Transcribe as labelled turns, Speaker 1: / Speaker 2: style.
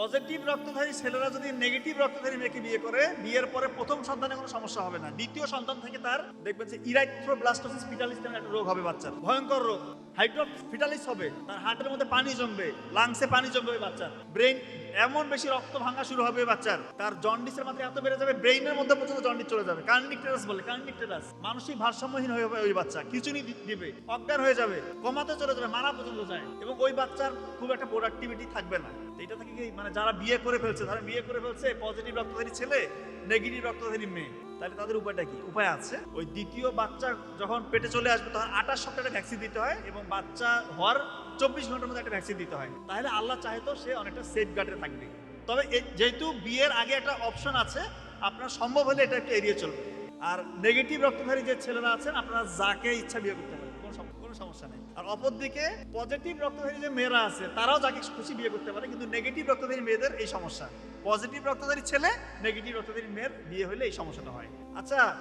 Speaker 1: Positive রক্তধারী ছেলেরা যদি negative রক্তধারী মেয়েকে বিয়ে করে, বিয়ের পরে প্রথম সন্তানে কোনো সমস্যা হবে না। দ্বিতীয় সন্তান থেকে তার দেখবেন যে ইরাইথ্রোব্লাস্টোসিস ফিটালিস নামে একটা রোগ হবে বাচ্চার। ভয়ঙ্কর রোগ। হাইড্রো ফিটালিস হবে। তার হার্টের মধ্যে পানি জমবে। লাংসে পানি জমবে বাচ্চার। ব্রেন এমন বেশি রক্ত ভাঙা শুরু হবে বাচ্চার। তার জন্ডিসের মাত্রা এত বেড়ে যাবে, ব্রেইনের মধ্যে পর্যন্ত জন্ডিস চলে যাবে। কার্নিকটেরাস বলে, কার্নিকটেরাস। মানসিক ভারসাম্যহীন হয়ে যাবে ওই বাচ্চা দি- দিবে অজ্ঞান হয়ে যাবে, কমাতে চলে যাবে, মারা পর্যন্ত যায়। এবং ওই বাচ্চার খুব একটা প্রোডাক্টিভিটি থাকবে না। এটা থেকে কি মানে যারা বিয়ে করে ফেলছে, তারা বিয়ে করে ফেলছে পজিটিভ রক্তধারী ছেলে নেগেটিভ রক্তধারী মেয়ে। তাহলে তাদের উপায়টা কি? উপায় আছে। ওই দ্বিতীয় বাচ্চা যখন পেটে চলে আসবে, তখন আঠাশ সপ্তাহে ভ্যাকসিন দিতে হয় এবং বাচ্চা হওয়ার চব্বিশ ঘণ্টার মধ্যে একটা ভ্যাকসিন দিতে হয়। তাহলে আল্লাহ চাহে তো সে অনেকটা সেফ গার্ডে থাকবে। তবে যেহেতু বিয়ের আগে একটা অপশন আছে, আপনার সম্ভব হলে এটা একটু এড়িয়ে চলবে। আর নেগেটিভ রক্তধারী যে ছেলেরা আছেন, আপনারা যাকে ইচ্ছা বিয়ে করতে পারেন, কোনো সম- কোনো সমস্যা নেই। আর অপরদিকে পজিটিভ রক্তধারী যে মেয়েরা আছে, তারাও যাকে খুশি বিয়ে করতে পারে, কিন্তু নেগেটিভ রক্তধারী মেয়েদের এই সমস্যা। পজিটিভ রক্তধারী ছেলে নেগেটিভ রক্তধারী মেয়ের বিয়ে হলে এই সমস্যাটা হয়। আচ্ছা